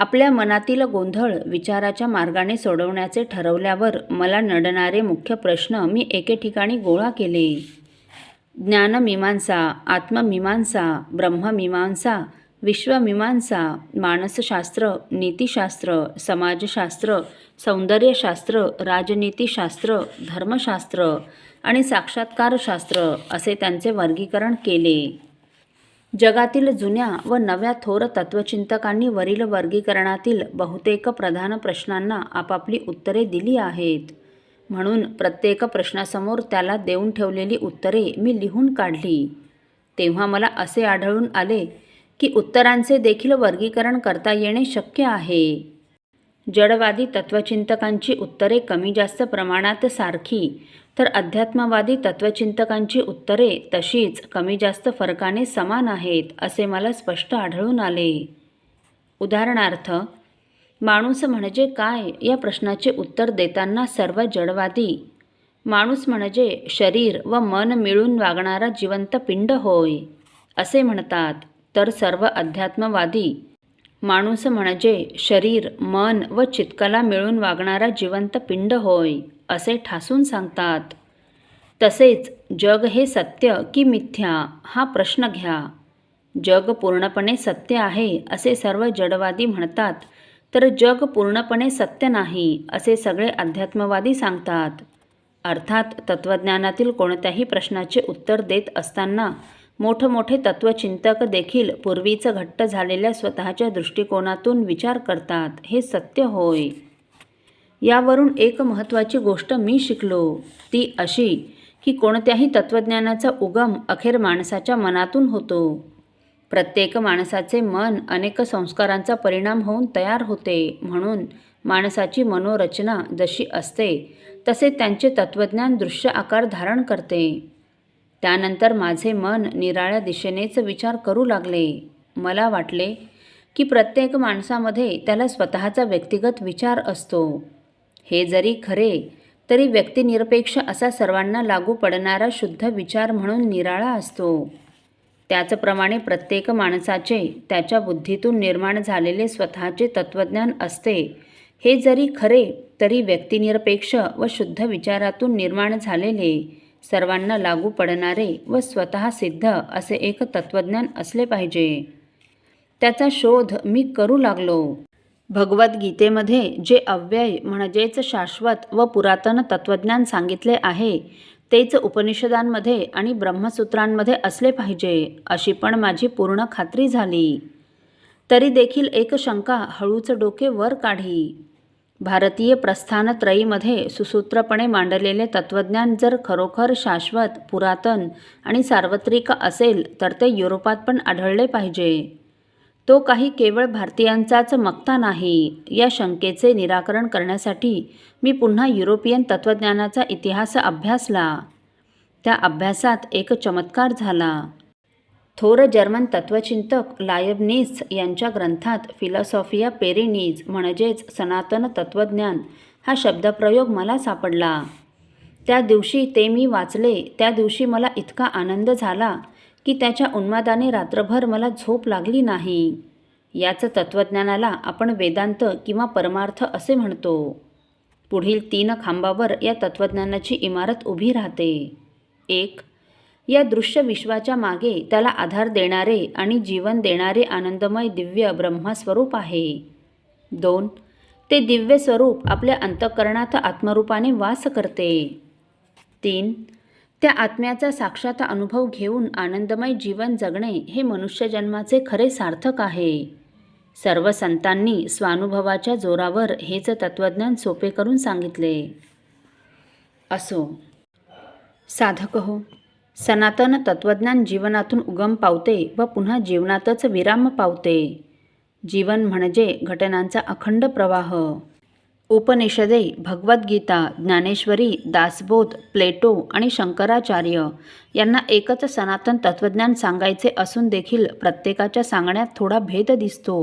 आपल्या मनातील गोंधळ विचाराच्या मार्गाने सोडवण्याचे ठरवल्यावर मला नडणारे मुख्य प्रश्न मी एके ठिकाणी गोळा केले. ज्ञानमीमांसा आत्ममीमांसा ब्रह्ममीमांसा विश्वमीमांसा मानसशास्त्र नीतिशास्त्र समाजशास्त्र सौंदर्यशास्त्र राजनीतिशास्त्र धर्मशास्त्र आणि साक्षात्कारशास्त्र असे त्यांचे वर्गीकरण केले. जगातील जुन्या व नव्या थोर तत्वचिंतकांनी वरील वर्गीकरणातील बहुतेक प्रधान प्रश्नांना आपापली उत्तरे दिली आहेत. म्हणून प्रत्येक प्रश्नासमोर त्याला देऊन ठेवलेली उत्तरे मी लिहून काढली. तेव्हा मला असे आढळून आले की उत्तरांचे देखील वर्गीकरण करता येणे शक्य आहे. जडवादी तत्वचिंतकांची उत्तरे कमी जास्त प्रमाणात सारखी तर अध्यात्मवादी तत्वचिंतकांची उत्तरे तशीच कमी जास्त फरकाने समान आहेत असे मला स्पष्ट आढळून आले. उदाहरणार्थ माणूस म्हणजे काय या प्रश्नाचे उत्तर देताना सर्व जडवादी? माणूस म्हणजे शरीर व मन मिळून वागणारा जिवंत पिंड होय असे म्हणतात. तर सर्व अध्यात्मवादी माणूस म्हणजे शरीर मन व चित्कला मिळून वागणारा जिवंत पिंड होय असे ठासून सांगतात. तसेच जग हे सत्य की मिथ्या हा प्रश्न घ्या. जग पूर्णपणे सत्य आहे असे सर्व जडवादी म्हणतात. तर जग पूर्णपणे सत्य नाही असे सगळे अध्यात्मवादी सांगतात. अर्थात तत्त्वज्ञानातील कोणत्याही प्रश्नाचे उत्तर देत असताना मोठमोठे तत्वचिंतक देखील पूर्वीच घट्ट झालेल्या स्वतःच्या दृष्टिकोनातून विचार करतात. हे सत्य होय. यावरून एक महत्त्वाची गोष्ट मी शिकलो. ती अशी की कोणत्याही तत्त्वज्ञानाचा उगम अखेर माणसाच्या मनातून होतो. प्रत्येक माणसाचे मन अनेक संस्कारांचा परिणाम होऊन तयार होते. म्हणून माणसाची मनोरचना जशी असते तसे त्यांचे तत्त्वज्ञान दृश्य आकार धारण करते. त्यानंतर माझे मन निराळ्या दिशेनेच विचार करू लागले. मला वाटले की प्रत्येक माणसामध्ये त्याला स्वतःचा व्यक्तिगत विचार असतो. हे जरी खरे तरी व्यक्तिनिरपेक्ष असा सर्वांना लागू पडणारा शुद्ध विचार म्हणून निराळा असतो. त्याचप्रमाणे प्रत्येक माणसाचे त्याच्या बुद्धीतून निर्माण झालेले स्वतःचे तत्त्वज्ञान असते. हे जरी खरे तरी व्यक्तिनिरपेक्ष व शुद्ध विचारातून निर्माण झालेले सर्वांना लागू पडणारे व स्वतः सिद्ध असे एक तत्त्वज्ञान असले पाहिजे. त्याचा शोध मी करू लागलो. भगवद्गीतेमध्ये जे अव्यय म्हणजेच शाश्वत व पुरातन तत्त्वज्ञान सांगितले आहे तेच उपनिषदांमध्ये आणि ब्रह्मसूत्रांमध्ये असले पाहिजे अशी पण माझी पूर्ण खात्री झाली. तरी देखील एक शंका हळूच डोके वर काढी. भारतीय प्रस्थानत्रयीमध्ये सुसूत्रपणे मांडलेले तत्त्वज्ञान जर खरोखर शाश्वत पुरातन आणि सार्वत्रिक असेल तर ते युरोपात पण आढळले पाहिजे. तो काही केवळ भारतीयांचाच मक्ता नाही या शंकेचे निराकरण करण्यासाठी मी पुन्हा युरोपियन तत्त्वज्ञानाचा इतिहास अभ्यासला. त्या अभ्यासात एक चमत्कार झाला. थोर जर्मन तत्त्वचिंतक लायबनीज यांच्या ग्रंथात फिलॉसॉफिया पेरिनीज म्हणजेच सनातन तत्त्वज्ञान हा शब्दप्रयोग मला सापडला. त्या दिवशी ते मी वाचले त्या दिवशी मला इतका आनंद झाला की त्याच्या उन्मादाने रात्रभर मला झोप लागली नाही. याच तत्त्वज्ञानाला आपण वेदांत किंवा परमार्थ असे म्हणतो. पुढील तीन खांबावर या तत्त्वज्ञानाची इमारत उभी राहते. एक या दृश्य विश्वाच्या मागे त्याला आधार देणारे आणि जीवन देणारे आनंदमय दिव्य ब्रह्मस्वरूप आहे. दोन ते दिव्य स्वरूप आपल्या अंतःकरणात आत्मरूपाने वास करते. तीन त्या आत्म्याचा साक्षात अनुभव घेऊन आनंदमय जीवन जगणे हे मनुष्यजन्माचे खरे सार्थक आहे. सर्व संतांनी स्वानुभवाच्या जोरावर हेच तत्त्वज्ञान सोपे करून सांगितले. असो. साधक हो. सनातन तत्त्वज्ञान जीवनातून उगम पावते व पुन्हा जीवनातच विराम पावते. जीवन म्हणजे घटनांचा अखंड प्रवाह. उपनिषदे भगवद्गीता ज्ञानेश्वरी दासबोध प्लेटो आणि शंकराचार्य यांना एकच सनातन तत्त्वज्ञान सांगायचे असून देखील प्रत्येकाच्या सांगण्यात थोडा भेद दिसतो.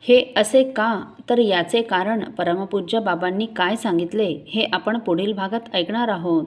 हे असे का? तर याचे कारण परमपूज्य बाबांनी काय सांगितले हे आपण पुढील भागात ऐकणार आहोत.